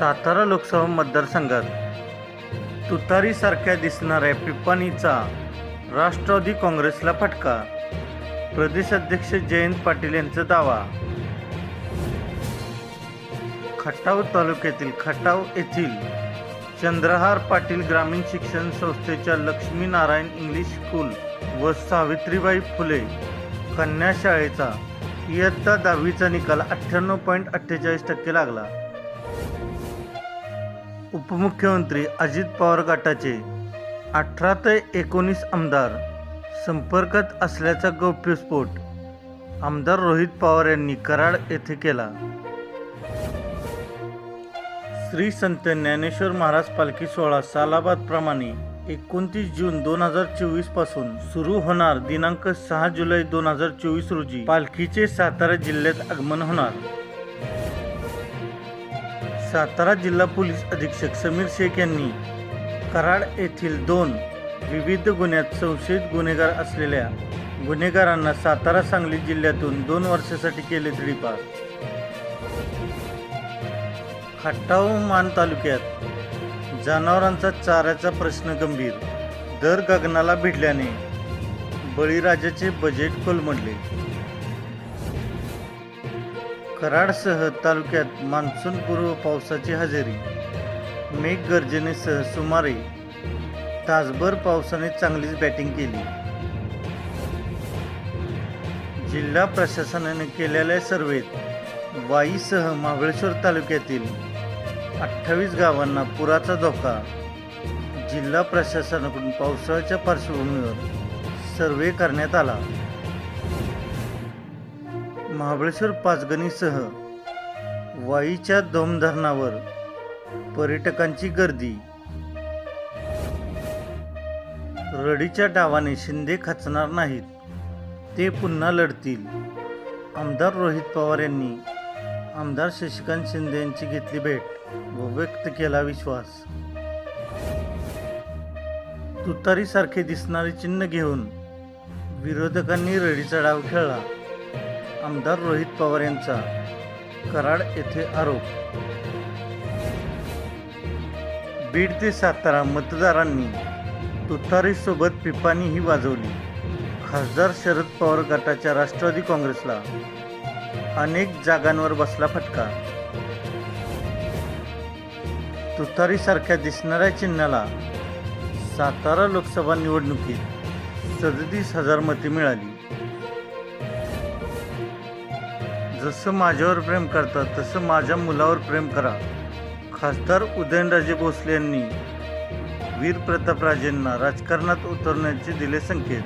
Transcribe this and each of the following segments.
सातारा लोकसभा मतदारसंघात तुतारीसारख्या दिसणाऱ्या पिपाणीचा राष्ट्रवादी काँग्रेसला फटका. प्रदेशाध्यक्ष जयंत पाटील यांचा दावा. खटाव तालुक्यातील खटाव येथील चंद्रहार पाटील ग्रामीण शिक्षण संस्थेच्या लक्ष्मीनारायण इंग्लिश स्कूल व सावित्रीबाई फुले कन्या शाळेचा इयत्ता दहावीचा निकाल अठ्ठ्याण्णव पॉईंट अठ्ठेचाळीस टक्के लागला. उपमुख्यमंत्री अजित पवार गटाचे अठरा ते एकोणीस आमदार संपर्कात असल्याचा गौप्यस्फोट आमदार रोहित पवार यांनी कराड येथे केला. श्री संत ज्ञानेश्वर महाराज पालखी सोहळा सालाबादप्रमाणे एकोणतीस जून दोन हजार चोवीसपासून सुरू होणार. दिनांक सहा जुलै दोन हजार चोवीस रोजी पालखीचे सातारा जिल्ह्यात आगमन होणार. सातारा जिल्हा पोलीस अधीक्षक समीर शेख यांनी कराड येथील दोन विविध गुन्ह्यात संशयित गुन्हेगार असलेल्या गुन्हेगारांना सातारा सांगली जिल्ह्यातून दोन वर्षासाठी केले तडीपार. खट्टाव मान तालुक्यात जनावरांचा चाऱ्याचा प्रश्न गंभीर. दर गगनाला भिडल्याने बळीराजाचे बजेट कोलमडले. कराडसह तालुक्यात मान्सूनपूर्व पावसाची हजेरी. मेघगर्जनेसह सुमारे तासभर पावसाने चांगलीच बॅटिंग केली. जिल्हा प्रशासनाने केलेल्या सर्वेत वाईसह महाबळेश्वर तालुक्यातील अठ्ठावीस गावांना पुराचा धोका. जिल्हा प्रशासनाकडून पावसाळ्याच्या पार्श्वभूमीवर सर्वे करण्यात आला. महाबळेश्वर पाचगणीसह वाईच्या दोम धरणावर पर्यटकांची गर्दी. रडीच्या डावाने शिंदे खचणार नाहीत ते पुन्हा लढतील. आमदार रोहित पवार यांनी आमदार शशिकांत शिंदे यांची घेतली भेट व व्यक्त केला विश्वास. तुतारीसारखे दिसणारे चिन्ह घेऊन विरोधकांनी रडीचा डाव खेळला. आमदार रोहित पवार यांचा कराड येथे आरोप. बीड ते सातारा मतदारांनी तुतारीसोबत पिपाणीही वाजवली. खासदार शरद पवार गटाच्या राष्ट्रवादी काँग्रेसला अनेक जागांवर बसला फटका. तुतारीसारख्या दिसणाऱ्या चिन्हाला सातारा लोकसभा निवडणुकीत सदतीस हजार मते मिळाली. जसं माझ्यावर प्रेम करता तसं माझ्या मुलावर प्रेम करा. खासदार उदयनराजे भोसले यांनी वीर प्रतापराजेंना राजकारणात उतरण्याचे दिले संकेत.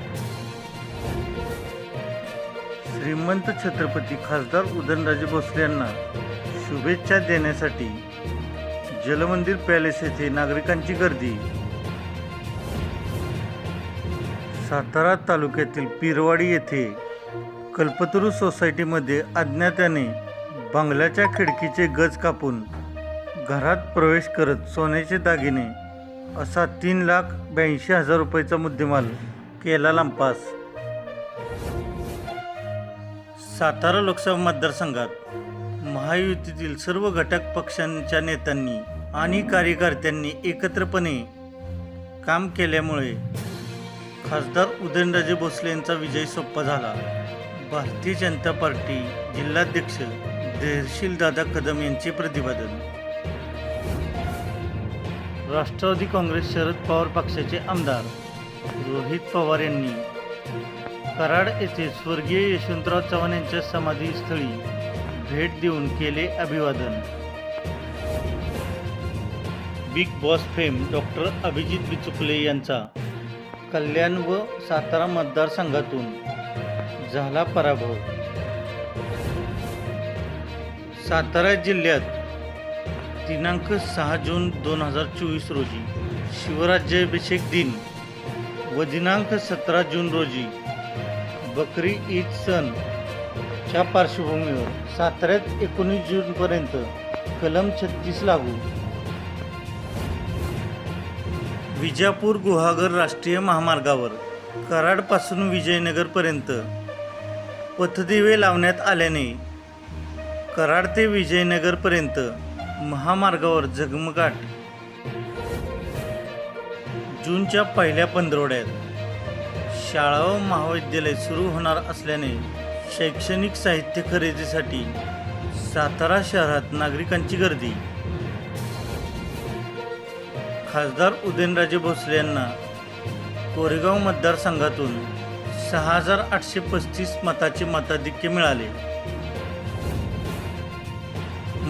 श्रीमंत छत्रपती खासदार उदयनराजे भोसले यांना शुभेच्छा देण्यासाठी जलमंदिर पॅलेस येथे नागरिकांची गर्दी. सातारा तालुक्यातील पिरवाडी येथे कल्पतरू सोसायटीमध्ये अज्ञात्याने बंगल्याच्या खिडकीचे गज कापून घरात प्रवेश करत सोन्याचे दागिने असा तीन लाख ब्याऐंशी हजार रुपयाचा मुद्देमाल केला लंपास सातारा लोकसभा मतदारसंघात महायुतीतील सर्व घटक पक्षांच्या नेत्यांनी आणि कार्यकर्त्यांनी एकत्रपणे काम केल्यामुळे खासदार उदयनराजे भोसले यांचा विजय सोपा झाला. भारतीय जनता पार्टी जिल्हाध्यक्ष देहशील दादा कदम यांचे प्रतिपादन. राष्ट्रवादी काँग्रेस शरद पवार पक्षाचे आमदार रोहित पवार यांनी कराड येथे स्वर्गीय यशवंतराव चव्हाण यांच्या समाधीस्थळी भेट देऊन केले अभिवादन. Bigg Boss fame doctor Abhijit Bichukale यांचा कल्याण व सातारा मतदारसंघातून झाला पराभव. सातारा जिल्ह्यात दिनांक सहा जून दोन हजार चोवीस रोजी शिवराज्याभिषेक दिन व दिनांक सतरा जून रोजी बकरी ईद सण च्या पार्श्वभूमीवर साताऱ्यात एकोणीस जूनपर्यंत कलम छत्तीस लागू. विजापूर गुहागर राष्ट्रीय महामार्गावर कराडपासून विजयनगरपर्यंत पथदिवे लावण्यात आल्याने कराड ते विजयनगरपर्यंत महामार्गावर झगमगाट जूनच्या पहिल्या पंधरवड्यात शाळा व महाविद्यालय सुरू होणार असल्याने शैक्षणिक साहित्य खरेदीसाठी सातारा शहरात नागरिकांची गर्दी. खासदार उदयनराजे भोसले यांना कोरेगाव मतदारसंघातून सहा हजार आठशे पस्तीस मताचे मताधिक्य मिळाले.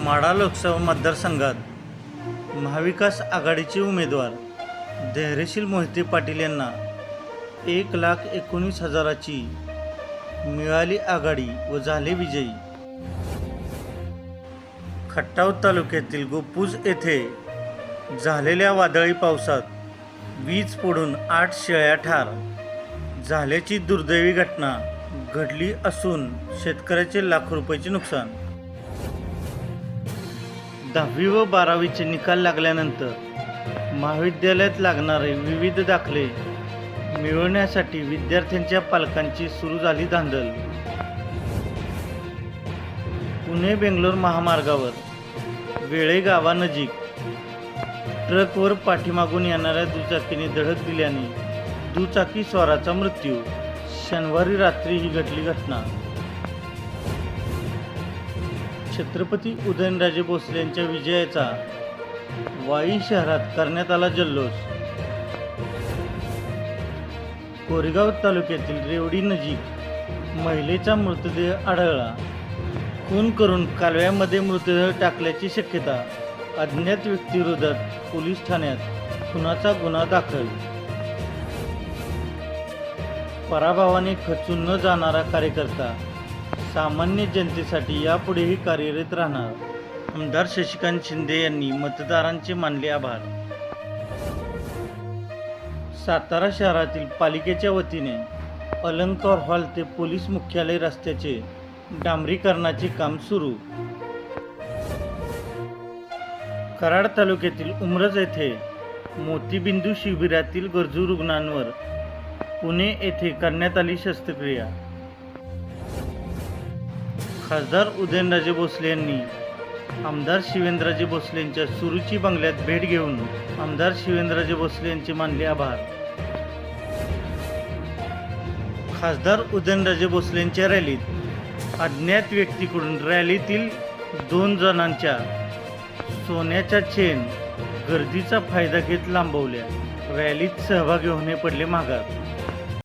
माढा लोकसभा मतदारसंघात महाविकास आघाडीचे उमेदवार धैर्यशील मोहिते पाटील यांना एक लाख एकोणीस हजाराची मिळाली आघाडी व झाले विजयी. खट्टाव तालुक्यातील गोपूज येथे झालेल्या वादळी पावसात वीज पडून आठ शेळ्या ठार झाल्याची दुर्दैवी घटना घडली असून शेतकऱ्याचे लाखो रुपयाचे नुकसान. दहावी व बारावीचे निकाल लागल्यानंतर महाविद्यालयात लागणारे विविध दाखले मिळवण्यासाठी विद्यार्थ्यांच्या पालकांची सुरू झाली धांदल. पुणे बेंगलोर महामार्गावर वेळे गावानजीक ट्रकवर पाठीमागून येणाऱ्या दुचाकीने धडक दिल्याने दुचाकी स्वाराचा मृत्यू. शनिवारी रात्री ही घडली घटना. छत्रपती उदयनराजे भोसले यांच्या विजयाचा वाई शहरात करण्यात आला जल्लोष. कोरेगाव तालुक्यातील रेवडी नजीक महिलेचा मृतदेह आढळला. खून करून कालव्यामध्ये मृतदेह टाकल्याची शक्यता अज्ञात व्यक्तीविरोधात पोलीस ठाण्यात खुनाचा गुन्हा दाखल पराभवाने खचून न जाणारा कार्यकर्ता सामान्य जनतेसाठी यापुढेही कार्यरत राहणार. आमदार शशिकांत शिंदे यांनी मतदारांचे मानले आभार. सातारा शहरातील पालिकेच्या वतीने अलंकार हॉल ते पोलीस मुख्यालय रस्त्याचे डांबरीकरणाचे काम सुरू. कराड तालुक्यातील उमरज येथे मोतीबिंदू शिबिरातील गरजू रुग्णांवर पुणे येथे करण्यात आली शस्त्रक्रिया. खासदार उदयनराजे भोसले यांनी आमदार शिवेंद्रराजे भोसले यांच्या सुरुची बंगल्यात भेट घेऊन आमदार शिवेंद्रराजे भोसले यांचे मानले आभार. खासदार उदयनराजे भोसले यांच्या रॅलीत अज्ञात व्यक्तीकडून रॅलीतील दोन जणांच्या सोन्याच्या चेन गर्दीचा फायदा घेत लांबवल्या. रॅलीत सहभागी होणे पडले माघार.